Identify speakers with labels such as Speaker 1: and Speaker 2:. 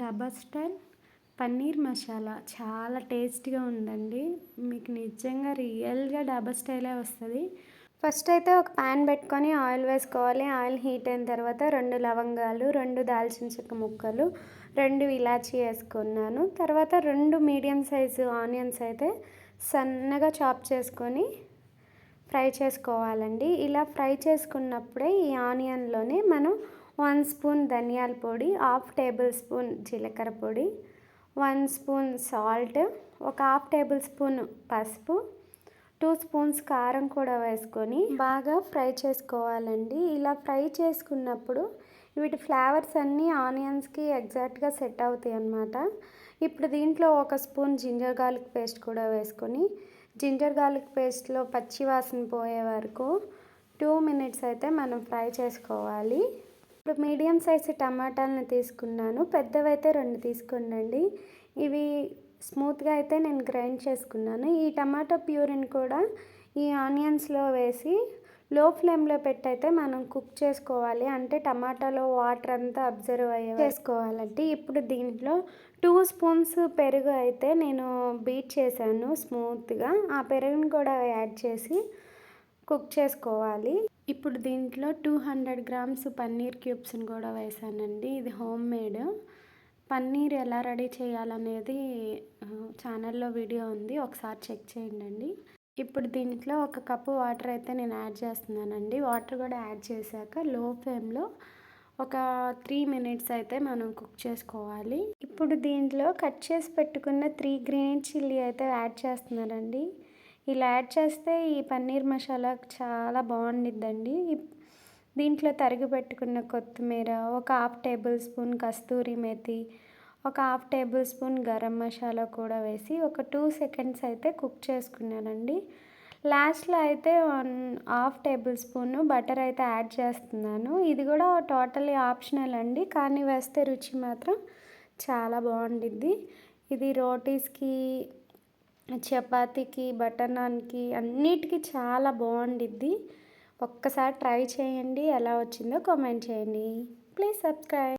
Speaker 1: డబా style paneer masala. చాలా టేస్ట్గా ఉందండి. మీకు నిజంగా రియల్గా డబా స్టైలే వస్తుంది. ఫస్ట్ అయితే ఒక ప్యాన్ పెట్టుకొని ఆయిల్ వేసుకోవాలి. ఆయిల్ హీట్ అయిన తర్వాత రెండు లవంగాలు రెండు దాల్చిన చెక్క ముక్కలు రెండు ఇలాచీ వేసుకున్నాను. తర్వాత రెండు మీడియం సైజు ఆనియన్స్ అయితే సన్నగా చాప్ చేసుకొని ఫ్రై చేసుకోవాలండి. ఇలా ఫ్రై చేసుకున్నప్పుడే ఈ ఆనియన్లోనే మనం వన్ స్పూన్ ధనియాల పొడి హాఫ్ టేబుల్ స్పూన్ జీలకర్ర పొడి వన్ స్పూన్ సాల్ట్ ఒక హాఫ్ టేబుల్ స్పూన్ పసుపు టూ స్పూన్స్ కారం కూడా వేసుకొని బాగా ఫ్రై చేసుకోవాలండి. ఇలా ఫ్రై చేసుకున్నప్పుడు వీటి ఫ్లేవర్స్ అన్నీ ఆనియన్స్కి ఎగ్జాక్ట్గా సెట్ అవుతాయి అన్నమాట. ఇప్పుడు దీంట్లో ఒక స్పూన్ జింజర్ గార్లిక్ పేస్ట్ కూడా వేసుకొని జింజర్ గార్లిక్ పేస్ట్లో పచ్చి వాసన పోయే వరకు టూ మినిట్స్ అయితే మనం ఫ్రై చేసుకోవాలి. ఇప్పుడు మీడియం సైజు టమాటాలను తీసుకున్నాను. పెద్దవైతే రెండు తీసుకోండి ఇవి స్మూత్గా అయితే నేను గ్రైండ్ చేసుకున్నాను. ఈ టమాటో ప్యూరిని కూడా ఈ ఆనియన్స్లో వేసి లో ఫ్లేమ్లో పెట్టయితే మనం కుక్ చేసుకోవాలి. అంటే టమాటాలో వాటర్ అంతా అబ్జర్వ్ అయ్యే చేసుకోవాలంటే ఇప్పుడు దీంట్లో టూ స్పూన్స్ పెరుగు అయితే నేను బీట్ చేశాను స్మూత్గా. ఆ పెరుగుని కూడా యాడ్ చేసి కుక్ చేసుకోవాలి. ఇప్పుడు దీంట్లో టూ హండ్రెడ్ గ్రామ్స్ పన్నీర్ క్యూబ్స్ని కూడా వేసానండి. ఇది హోమ్ మేడ్. పన్నీర్ ఎలా రెడీ చేయాలనేది ఛానల్లో వీడియో ఉంది. ఒకసారి చెక్ చేయండి ఇప్పుడు దీంట్లో ఒక కప్పు వాటర్ అయితే నేను యాడ్ చేస్తున్నానండి. వాటర్ కూడా యాడ్ చేశాక లో ఫ్లేమ్లో ఒక త్రీ మినిట్స్ అయితే మనం కుక్ చేసుకోవాలి. ఇప్పుడు దీంట్లో కట్ చేసి పెట్టుకున్న త్రీ గ్రీన్ చిల్లీ అయితే యాడ్ చేస్తున్నారండి ఇలా యాడ్ చేస్తే ఈ పన్నీర్ మసాలా చాలా బాగుండిద్దండి. దీంట్లో తరిగి పెట్టుకున్న కొత్తిమీర ఒక half table spoon kasuri methi ఒక half table spoon garam masala కూడా వేసి ఒక టూ సెకండ్స్ అయితే కుక్ చేసుకున్నానండి. లాస్ట్లో అయితే one half table spoon butter అయితే యాడ్ చేస్తున్నాను. ఇది కూడా టోటలీ ఆప్షనల్ అండి కానీ వేస్తే రుచి మాత్రం చాలా బాగుండిద్ది. ఇది రోటీస్కి చపాతీకి బటర్ నాన్కి అన్నిటికీ చాలా బాగుండిద్ది. ఒక్కసారి ట్రై చేయండి ఎలా వచ్చిందో కామెంట్ చేయండి. Please subscribe.